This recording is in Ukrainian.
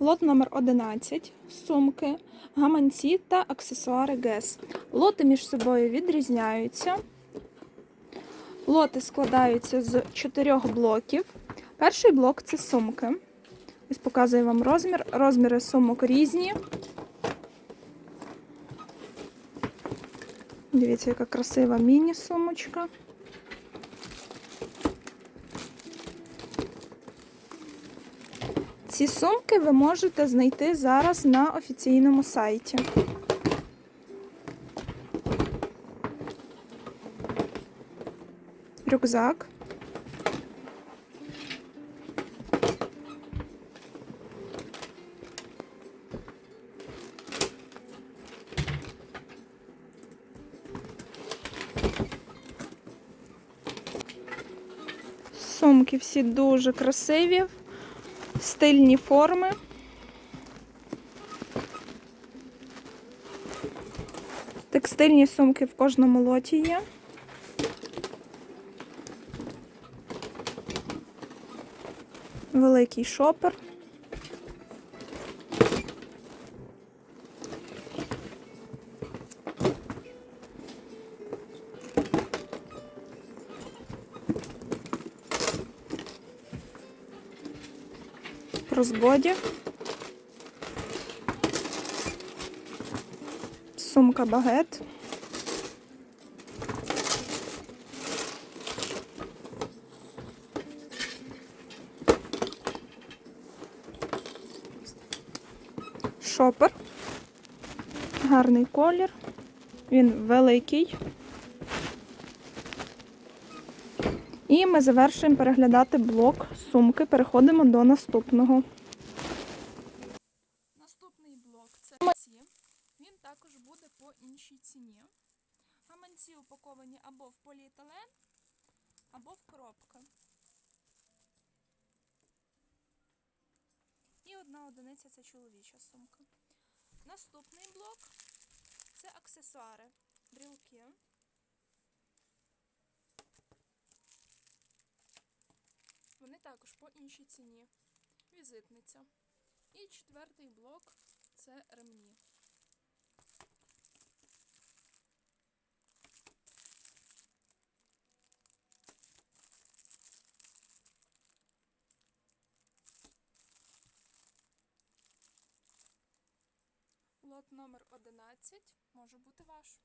Лот номер 11 сумки, гаманці та аксесуари ГЕС. Лоти між собою відрізняються. Лоти складаються з чотирьох блоків. Перший блок це сумки. Ось показую вам розмір. Розміри сумок різні. Дивіться, яка красива міні-сумочка. Ці сумки ви можете знайти зараз на офіційному сайті. Рюкзак. Сумки всі дуже красиві, стильні форми. Текстильні сумки в кожному лоті є. Великий шопер. Розбоді. Сумка багет. Шопер. Гарний колір. Він великий. І ми завершуємо переглядати блок сумки. Переходимо до наступного. Наступний блок це гаманці. Він також буде по іншій ціні. Гаманці упаковані або в поліетилен, або в коробки. І одна одиниця це чоловіча сумка. Наступний блок це аксесуари, брілки. Вони також по іншій ціні. Візитниця. І четвертий блок це ремні. Лот номер 11 може бути ваш.